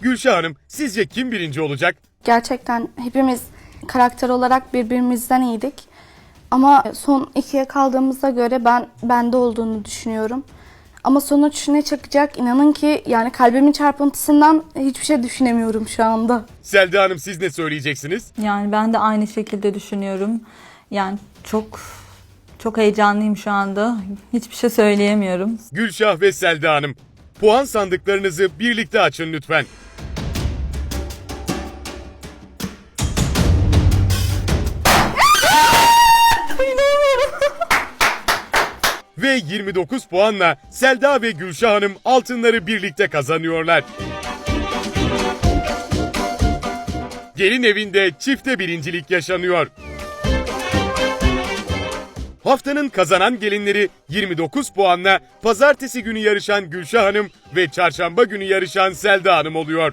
Gülşah Hanım sizce kim birinci olacak? Gerçekten hepimiz karakter olarak birbirimizden iyiydik. Ama son ikiye kaldığımıza göre ben bende olduğunu düşünüyorum. Ama sonuç ne çıkacak inanın ki yani kalbimin çarpıntısından hiçbir şey düşünemiyorum şu anda. Selda Hanım siz ne söyleyeceksiniz? Yani ben de aynı şekilde düşünüyorum. Yani çok çok heyecanlıyım şu anda. Hiçbir şey söyleyemiyorum. Gülşah ve Selda Hanım. Puan sandıklarınızı birlikte açın lütfen. Ve 29 puanla Selda ve Gülşah Hanım altınları birlikte kazanıyorlar. Gelin evinde çifte birincilik yaşanıyor. Haftanın kazanan gelinleri 29 puanla pazartesi günü yarışan Gülşah Hanım ve çarşamba günü yarışan Selda Hanım oluyor.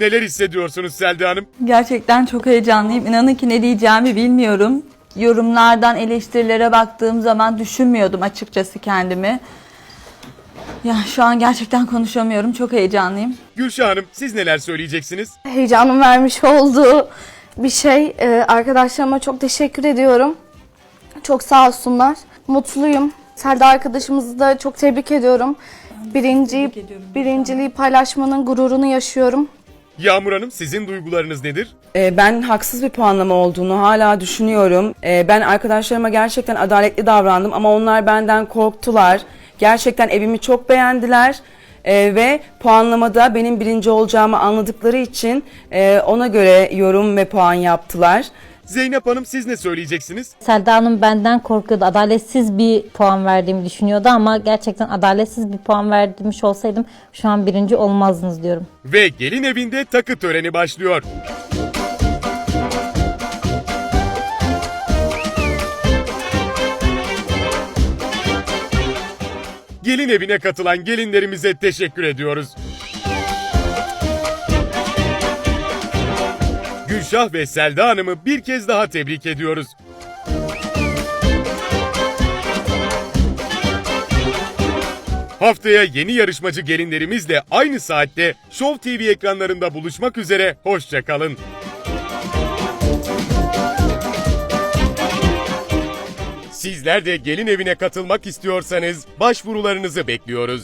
Neler hissediyorsunuz Selda Hanım? Gerçekten çok heyecanlıyım. İnanın ki ne diyeceğimi bilmiyorum. Yorumlardan eleştirilere baktığım zaman düşünmüyordum açıkçası kendimi. Ya şu an gerçekten konuşamıyorum. Çok heyecanlıyım. Gülşah Hanım siz neler söyleyeceksiniz? Heyecanın vermiş olduğu bir şey. Ee, arkadaşlarıma çok teşekkür ediyorum. Çok sağ olsunlar. Mutluyum. Serda arkadaşımızı da çok tebrik ediyorum. Birinci, birinciliği paylaşmanın gururunu yaşıyorum. Yağmur Hanım sizin duygularınız nedir? Ee, Ben haksız bir puanlama olduğunu hala düşünüyorum. Ee, Ben arkadaşlarıma gerçekten adaletli davrandım ama onlar benden korktular. Gerçekten evimi çok beğendiler. Ee, ve puanlamada benim birinci olacağımı anladıkları için e, ona göre yorum ve puan yaptılar. Zeynep Hanım siz ne söyleyeceksiniz? Selda Hanım benden korkuyordu. Adaletsiz bir puan verdiğimi düşünüyordu ama gerçekten adaletsiz bir puan vermiş olsaydım şu an birinci olmazdınız diyorum. Ve gelin evinde takı töreni başlıyor. Gelin evine katılan gelinlerimize teşekkür ediyoruz. Gülşah ve Selda Hanım'ı bir kez daha tebrik ediyoruz. Haftaya yeni yarışmacı gelinlerimizle aynı saatte Show TV ekranlarında buluşmak üzere. Hoşçakalın. Sizler de gelin evine katılmak istiyorsanız başvurularınızı bekliyoruz.